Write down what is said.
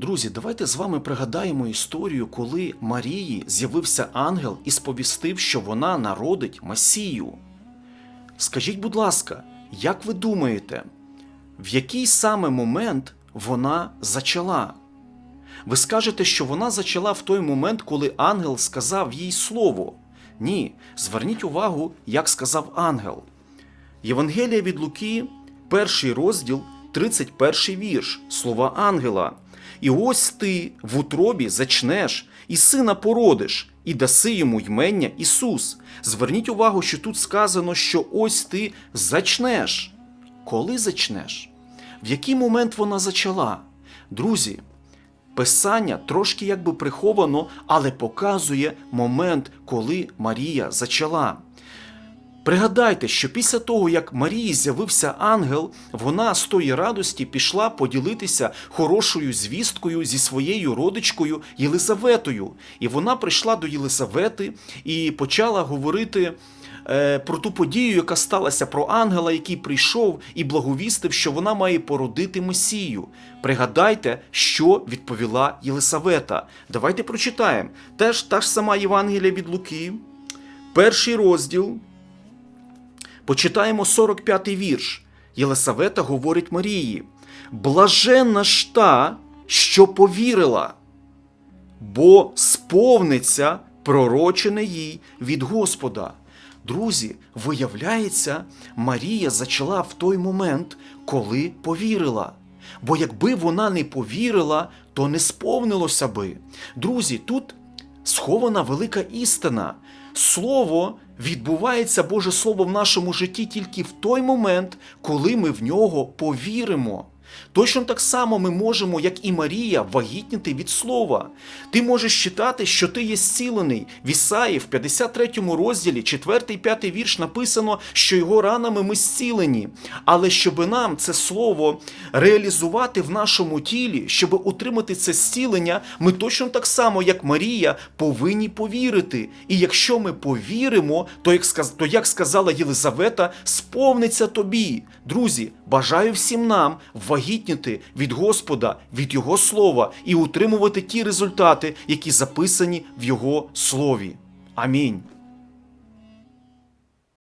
Друзі, давайте з вами пригадаємо історію, коли Марії з'явився ангел і сповістив, що вона народить Месію. Скажіть, будь ласка, як ви думаєте, в який саме момент вона зачала? Ви скажете, що вона зачала в той момент, коли ангел сказав їй слово. Ні, зверніть увагу, як сказав ангел. Євангелія від Луки, перший розділ, 31 вірш, слова ангела. І ось ти в утробі зачнеш, і сина породиш, і даси йому ймення Ісус. Зверніть увагу, що тут сказано, що ось ти зачнеш. Коли зачнеш? В який момент вона зачала? Друзі, Писання трошки якби приховано, але показує момент, коли Марія зачала. Пригадайте, що після того, як Марії з'явився ангел, вона з тої радості пішла поділитися хорошою звісткою зі своєю родичкою Єлизаветою. І вона прийшла до Єлизавети і почала говорити е, про ту подію, яка сталася, про ангела, який прийшов і благовістив, що вона має породити Месію. Пригадайте, що відповіла Єлисавета. Давайте прочитаємо. Теж та ж сама Євангелія від Луки, перший розділ. Почитаємо 45-й вірш. Єлисавета говорить Марії: Блаженна ж та, що повірила, бо сповниться пророчене їй від Господа. Друзі, виявляється, Марія зачала в той момент, коли повірила. Бо якби вона не повірила, то не сповнилося би. Друзі, тут схована велика істина. Слово відбувається Боже Слово в нашому житті тільки в той момент, коли ми в нього повіримо. Точно так само ми можемо, як і Марія, вагітніти від слова. Ти можеш читати, що ти є зцілений. В Ісаї в 53 розділі, 4 і 5 вірш написано, що його ранами ми зцілені. Але щоб нам це слово реалізувати в нашому тілі, щоб утримати це зцілення, ми точно так само, як Марія, повинні повірити. І якщо ми повіримо, то, як сказала Єлизавета, сповниться тобі. Друзі, бажаю всім нам вагітніти від Господа, від Його слова і утримувати ті результати, які записані в Його слові. Амінь.